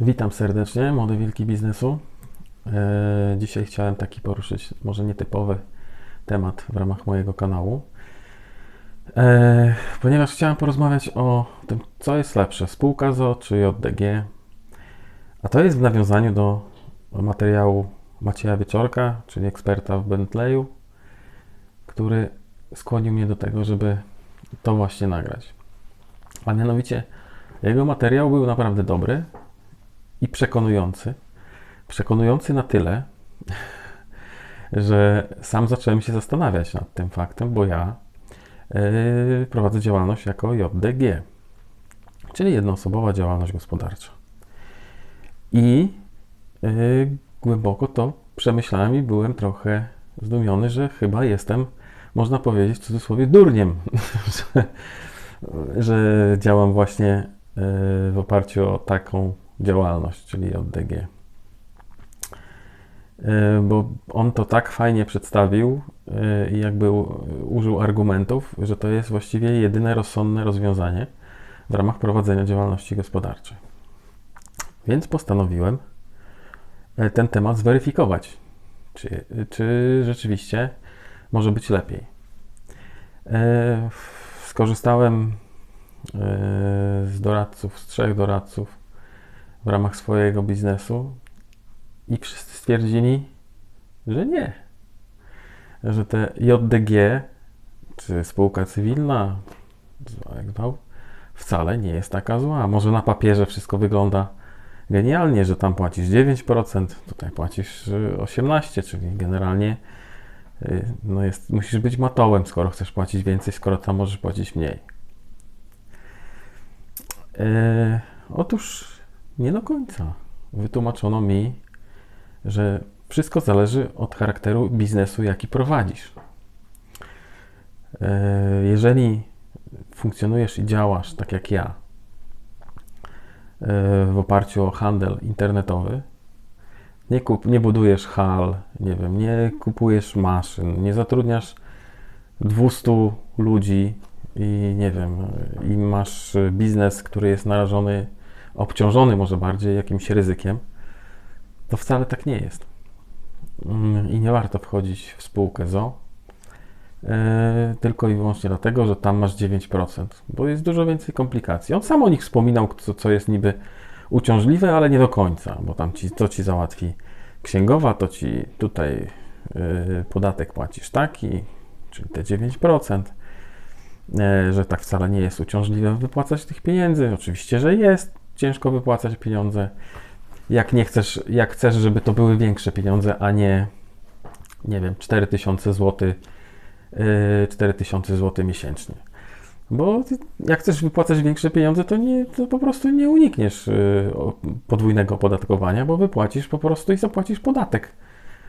Witam serdecznie, młode wilki biznesu. E, Dzisiaj chciałem taki poruszyć, może nietypowy temat w ramach mojego kanału, E, ponieważ chciałem porozmawiać o tym, co jest lepsze, spółka ZO czy JDG. A to jest w nawiązaniu do materiału Macieja Wieczorka, czyli eksperta w Bentleyu, który skłonił mnie do tego, żeby to właśnie nagrać. A mianowicie, jego materiał był naprawdę dobry i przekonujący. Przekonujący na tyle, że sam zacząłem się zastanawiać nad tym faktem, bo ja yy, prowadzę działalność jako JDG, czyli jednoosobowa działalność gospodarcza. I yy, głęboko to przemyślałem i byłem trochę zdumiony, że chyba jestem, można powiedzieć w cudzysłowie, durniem, że, że działam właśnie yy, w oparciu o taką działalność, czyli JDG. Yy, Bo on to tak fajnie przedstawił yy, i jakby użył argumentów, że to jest właściwie jedyne rozsądne rozwiązanie w ramach prowadzenia działalności gospodarczej. Więc postanowiłem e, ten temat zweryfikować, czy, czy rzeczywiście może być lepiej. E, Skorzystałem e, z doradców, z trzech doradców w ramach swojego biznesu i wszyscy stwierdzili, że nie. Że te JDG, czy spółka cywilna, jak wcale nie jest taka zła. Może na papierze wszystko wygląda genialnie, że tam płacisz 9%, tutaj płacisz y, 18%, czyli generalnie y, no jest, musisz być matołem, skoro chcesz płacić więcej, skoro tam możesz płacić mniej. E, otóż nie do końca. Wytłumaczono mi, że wszystko zależy od charakteru biznesu, jaki prowadzisz. E, Jeżeli funkcjonujesz i działasz tak jak ja, e, w oparciu o handel internetowy, nie, kup, nie budujesz hal, nie wiem, nie kupujesz maszyn, nie zatrudniasz 200 ludzi i nie wiem, i masz biznes, który jest narażony, obciążony może bardziej jakimś ryzykiem, to wcale tak nie jest. Mm, I nie warto wchodzić w spółkę ZO, e, tylko i wyłącznie dlatego, że tam masz 9%, bo jest dużo więcej komplikacji. On sam o nich wspominał, co, co jest niby uciążliwe, ale nie do końca, bo tam ci, to ci załatwi księgowa, to ci tutaj e, podatek płacisz taki, czyli te 9%, e, że tak wcale nie jest uciążliwe wypłacać tych pieniędzy. Oczywiście, że jest ciężko wypłacać pieniądze jak nie chcesz, jak chcesz, żeby to były większe pieniądze, a nie, nie wiem, 4000 zł, yy, 4000 zł miesięcznie. Bo jak chcesz wypłacać większe pieniądze, to, nie, to po prostu nie unikniesz o- podwójnego opodatkowania, bo wypłacisz po prostu i zapłacisz podatek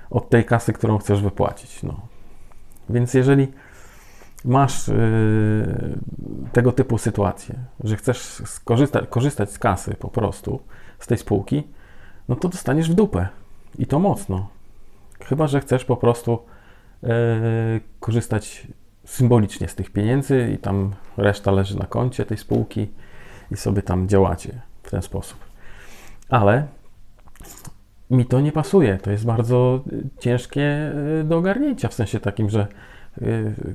od tej kasy, którą chcesz wypłacić. No. Więc jeżeli masz yy, tego typu sytuację, że chcesz skorzystać, korzystać z kasy po prostu, z tej spółki, no to dostaniesz w dupę. I to mocno. Chyba, że chcesz po prostu e, korzystać symbolicznie z tych pieniędzy i tam reszta leży na koncie tej spółki i sobie tam działacie w ten sposób. Ale mi to nie pasuje. To jest bardzo ciężkie e, do ogarnięcia, w sensie takim, że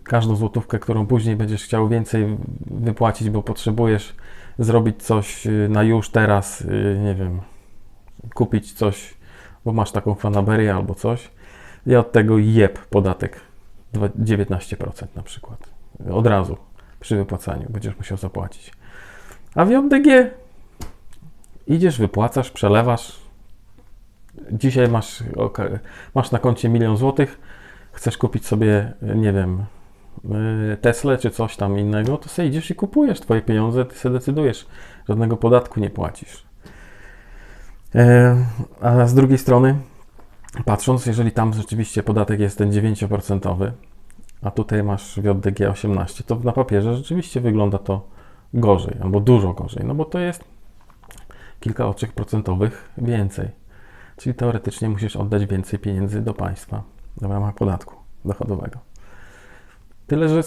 każdą złotówkę, którą później będziesz chciał więcej wypłacić, bo potrzebujesz zrobić coś e, na już teraz, e, nie wiem, kupić coś, bo masz taką fanaberię albo coś, i od tego jeb podatek dwa- 19% na przykład. Od razu przy wypłacaniu będziesz musiał zapłacić. A w JDG idziesz, wypłacasz, przelewasz. Dzisiaj masz, oka- masz na koncie milion złotych, chcesz kupić sobie, nie wiem, yy, Tesla czy coś tam innego, to sobie idziesz i kupujesz twoje pieniądze, ty sobie decydujesz, żadnego podatku nie płacisz. E, A z drugiej strony, patrząc, jeżeli tam rzeczywiście podatek jest ten 9%, a tutaj masz w JDG 18, to na papierze rzeczywiście wygląda to gorzej, albo dużo gorzej, no bo to jest kilka oczek procentowych więcej. Czyli teoretycznie musisz oddać więcej pieniędzy do państwa w ramach podatku dochodowego. Tyle, że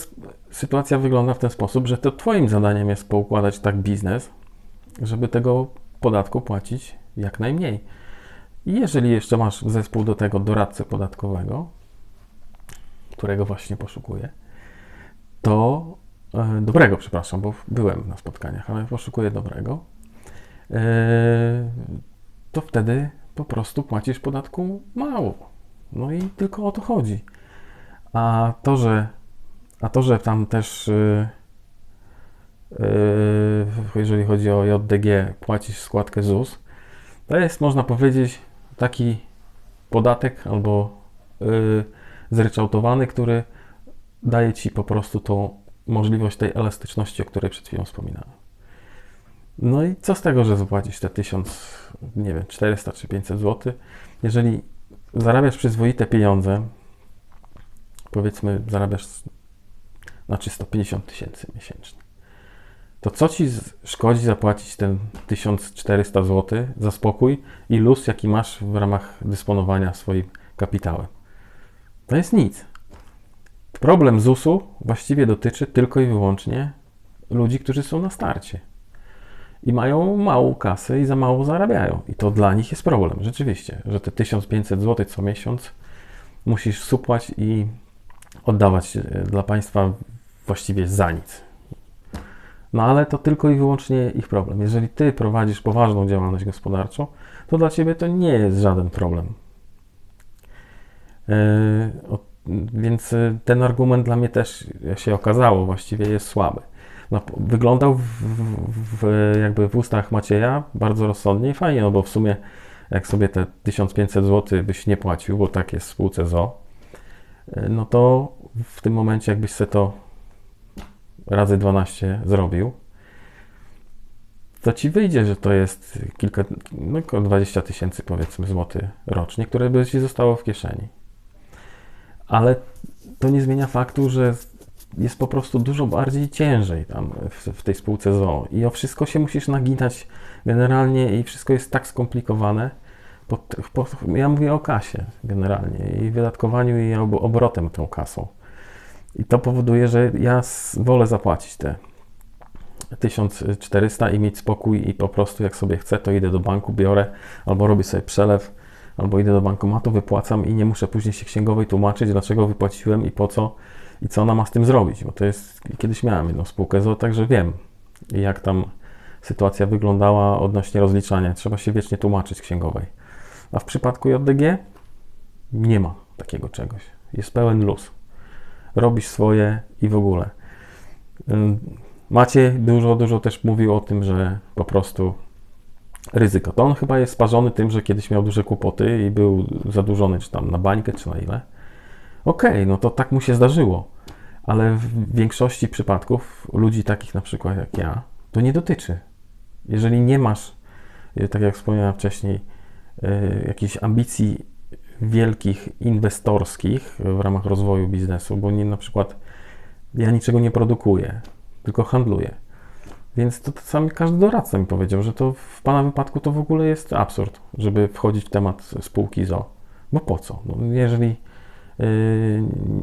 sytuacja wygląda w ten sposób, że to Twoim zadaniem jest poukładać tak biznes, żeby tego podatku płacić jak najmniej. I jeżeli jeszcze masz zespół do tego doradcę podatkowego, którego właśnie poszukuję, to e, dobrego, przepraszam, bo byłem na spotkaniach, ale poszukuję dobrego, e, to wtedy po prostu płacisz podatku mało. No i tylko o to chodzi. A to, że, a to, że tam też, yy, yy, jeżeli chodzi o JDG, płacisz składkę ZUS, to jest, można powiedzieć, taki podatek albo yy, zryczałtowany, który daje ci po prostu tą możliwość tej elastyczności, o której przed chwilą wspominałem. No i co z tego, że zapłacisz te 1000, nie wiem, 400 czy 500 zł, jeżeli zarabiasz przyzwoite pieniądze, powiedzmy zarabiasz na 350 tysięcy miesięcznie, to co ci szkodzi zapłacić ten 1400 zł za spokój i luz, jaki masz w ramach dysponowania swoim kapitałem? To jest nic. Problem ZUS-u właściwie dotyczy tylko i wyłącznie ludzi, którzy są na starcie i mają małą kasę i za mało zarabiają. I to dla nich jest problem, rzeczywiście, że te 1500 zł co miesiąc musisz supłać i oddawać e, dla państwa właściwie za nic. No ale to tylko i wyłącznie ich problem. Jeżeli ty prowadzisz poważną działalność gospodarczą, to dla ciebie to nie jest żaden problem. Yy, więc e, ten argument dla mnie też się okazało właściwie jest słaby no, wyglądał w, w, jakby w ustach Macieja bardzo rozsądnie i fajnie, no bo w sumie jak sobie te 1500 zł byś nie płacił, bo tak jest w spółce ZO, no to w tym momencie jakbyś sobie to razy 12 zrobił, to ci wyjdzie, że to jest kilka, no około 20 tysięcy powiedzmy złotych rocznie, które by ci zostało w kieszeni. Ale to nie zmienia faktu, że jest po prostu dużo bardziej ciężej tam w, w tej spółce ZOO i o wszystko się musisz naginać generalnie i wszystko jest tak skomplikowane. Ja mówię o kasie generalnie i wydatkowaniu i obrotem tą kasą. I to powoduje, że ja wolę zapłacić te 1400 i mieć spokój i po prostu jak sobie chcę, to idę do banku, biorę albo robię sobie przelew, albo idę do bankomatu, wypłacam i nie muszę później się księgowej tłumaczyć, dlaczego wypłaciłem i po co i co ona ma z tym zrobić, bo to jest, kiedyś miałem jedną spółkę ZO, także wiem, jak tam sytuacja wyglądała odnośnie rozliczania. Trzeba się wiecznie tłumaczyć księgowej. A w przypadku JDG nie ma takiego czegoś. Jest pełen luz. Robisz swoje i w ogóle. Macie dużo, dużo też mówił o tym, że po prostu ryzyko. To on chyba jest sparzony tym, że kiedyś miał duże kłopoty i był zadłużony, czy tam na bańkę, czy na ile Okej, okay, no to tak mu się zdarzyło, ale w większości przypadków ludzi takich na przykład jak ja, to nie dotyczy. Jeżeli nie masz, e, tak jak wspomniałem wcześniej, e, jakichś ambicji wielkich, inwestorskich w ramach rozwoju biznesu, bo nie na przykład ja niczego nie produkuję, tylko handluję. Więc to, to sam każdy doradca mi powiedział, że to w Pana wypadku to w ogóle jest absurd, żeby wchodzić w temat spółki ZO. Bo po co? No, jeżeli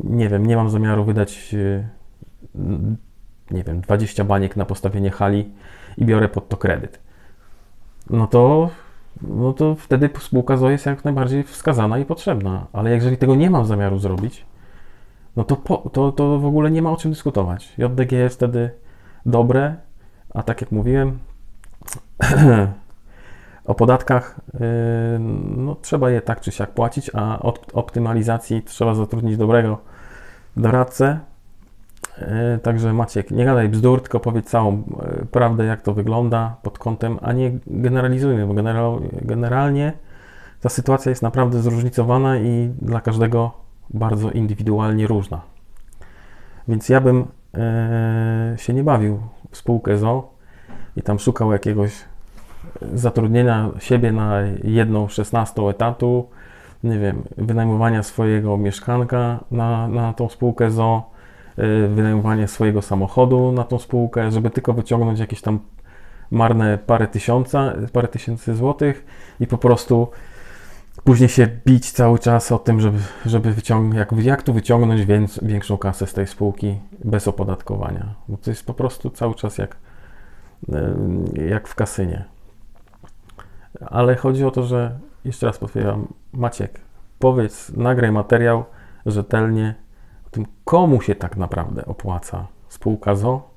nie wiem, nie mam zamiaru wydać, yy, nie wiem, 20 baniek na postawienie hali i biorę pod to kredyt. No to, no to wtedy spółka ZO jest jak najbardziej wskazana i potrzebna. Ale jeżeli tego nie mam zamiaru zrobić, no to, po, to, to w ogóle nie ma o czym dyskutować. JDG jest wtedy dobre, a tak jak mówiłem, O podatkach yy, no, trzeba je tak czy siak płacić, a od optymalizacji trzeba zatrudnić dobrego doradcę. Yy, także Maciek, nie gadaj bzdur, tylko powiedz całą yy, prawdę, jak to wygląda pod kątem, a nie generalizujmy, bo generalnie ta sytuacja jest naprawdę zróżnicowana i dla każdego bardzo indywidualnie różna. Więc ja bym się nie bawił w spółkę ZO i tam szukał jakiegoś zatrudnienia siebie na jedną 16 etatu, nie wiem, wynajmowania swojego mieszkanka na, na tą spółkę ZO, y, wynajmowanie swojego samochodu na tą spółkę, żeby tylko wyciągnąć jakieś tam marne parę tysiąca, parę tysięcy złotych i po prostu później się bić cały czas o tym, żeby, żeby wyciągnąć, jak, jak tu wyciągnąć więc, większą kasę z tej spółki bez opodatkowania. Bo to jest po prostu cały czas jak, y, jak w kasynie. Ale chodzi o to, że jeszcze raz powtarzam, Maciek, powiedz, nagraj materiał rzetelnie o tym, komu się tak naprawdę opłaca spółka ZO,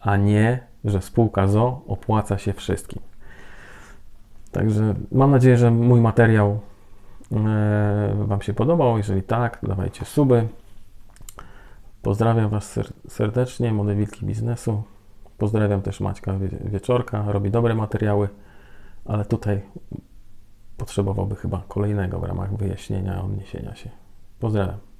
a nie, że spółka ZO opłaca się wszystkim. Także mam nadzieję, że mój materiał e, Wam się podobał. Jeżeli tak, dawajcie suby. Pozdrawiam Was ser- serdecznie, młode wilki biznesu. Pozdrawiam też Maćka Wie- Wieczorka, robi dobre materiały, ale tutaj potrzebowałby chyba kolejnego w ramach wyjaśnienia, odniesienia się. Pozdrawiam.